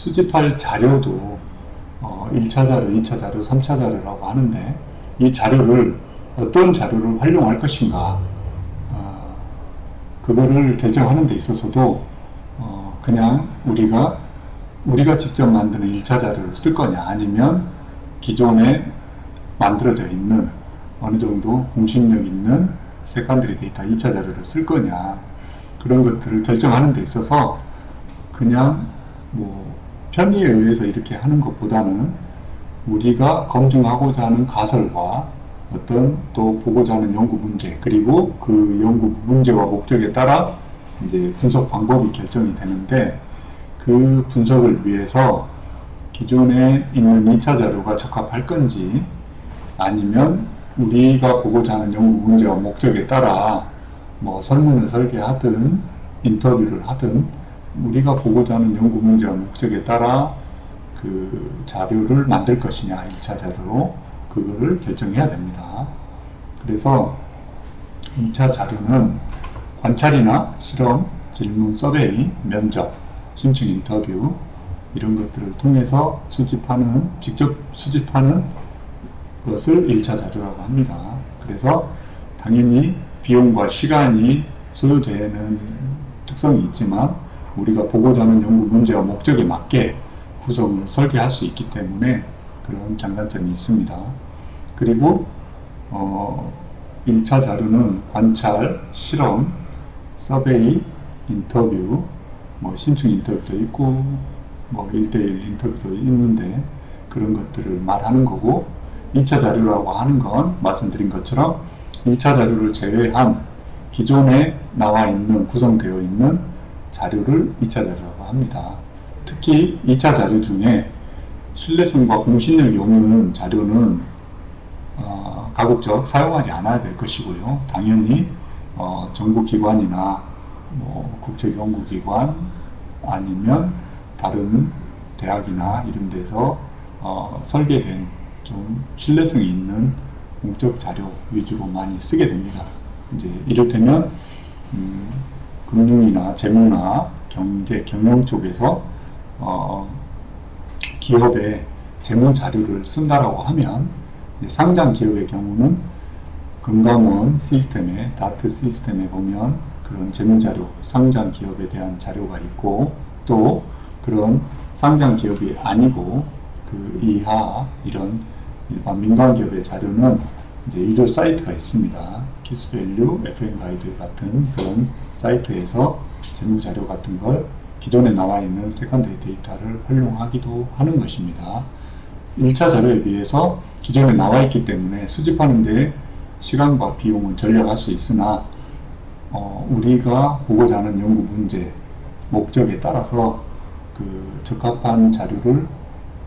수집할 자료도 어, 1차 자료, 2차 자료, 3차 자료라고 하는데 이 자료를 어떤 자료를 활용할 것인가 어, 그거를 결정하는 데 있어서도 어, 그냥 우리가 우리가 직접 만드는 1차 자료를 쓸 거냐 아니면 기존에 만들어져 있는 어느 정도 공신력 있는 세컨드리 데이터 2차 자료를 쓸 거냐 그런 것들을 결정하는 데 있어서 그냥 뭐 편의에 의해서 이렇게 하는 것보다는 우리가 검증하고자 하는 가설과 어떤 또 보고자 하는 연구 문제 그리고 그 연구 문제와 목적에 따라 이제 분석 방법이 결정이 되는데 그 분석을 위해서 기존에 있는 2차 자료가 적합할 건지 아니면 우리가 보고자 하는 연구 문제와 목적에 따라 뭐 설문을 설계하든 인터뷰를 하든 우리가 보고자 하는 연구 문제와 목적에 따라 그 자료를 만들 것이냐 1차 자료로 그거를 결정해야 됩니다. 그래서 2차 자료는 관찰이나 실험, 질문, 서베이, 면접, 심층 인터뷰 이런 것들을 통해서 수집하는 직접 수집하는 것을 1차 자료라고 합니다. 그래서 당연히 비용과 시간이 소요되는 특성이 있지만 우리가 보고자 하는 연구 문제와 목적에 맞게 구성을 설계할 수 있기 때문에 그런 장단점이 있습니다. 그리고 어, 1차 자료는 관찰, 실험, 서베이, 인터뷰, 뭐 심층 인터뷰도 있고 뭐 1대1 인터뷰도 있는데 그런 것들을 말하는 거고 2차 자료라고 하는 건 말씀드린 것처럼 1차 자료를 제외한 기존에 나와 있는 구성되어 있는 자료를 2차 자료라고 합니다. 특히 2차 자료 중에 신뢰성과 공신력이 없는 자료는 어, 가급적 사용하지 않아야 될 것이고요. 당연히 어, 정부기관이나 뭐 국제연구기관 아니면 다른 대학이나 이런 데서 어, 설계된 좀 신뢰성이 있는 공적 자료 위주로 많이 쓰게 됩니다. 이제 이를테면 음, 금융이나 재무나 경제, 경영 쪽에서 어, 기업의 재무 자료를 쓴다라고 하면 상장 기업의 경우는 금감원 시스템에 다트 시스템에 보면 그런 재무 자료, 상장 기업에 대한 자료가 있고 또 그런 상장 기업이 아니고 그 이하 이런 일반 민간 기업의 자료는 이제 유료 사이트가 있습니다. 키스 밸류, FM 가이드 같은 그런 사이트에서 재무 자료 같은 걸 기존에 나와 있는 세컨드리 데이터를 활용하기도 하는 것입니다. 1차 자료에 비해서 기존에 나와 있기 때문에 수집하는데 시간과 비용을 절약할 수 있으나 어, 우리가 보고자 하는 연구 문제, 목적에 따라서 그 적합한 자료를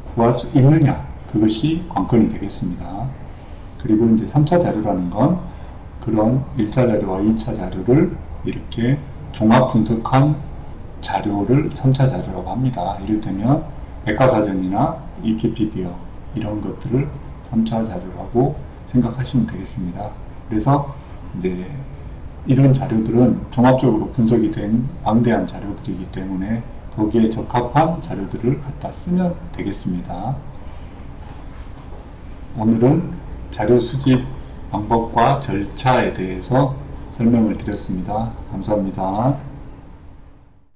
구할 수 있느냐 그것이 관건이 되겠습니다. 그리고 이제 3차 자료라는 건 그런 1차 자료와 2차 자료를 이렇게 종합 분석한 자료를 3차 자료라고 합니다. 이를테면 백과사전이나 위키피디어 이런 것들을 3차 자료라고 생각하시면 되겠습니다. 그래서 이제 이런 자료들은 종합적으로 분석이 된 방대한 자료들이기 때문에 거기에 적합한 자료들을 갖다 쓰면 되겠습니다. 오늘은 자료 수집 방법과 절차에 대해서 설명을 드렸습니다. 감사합니다.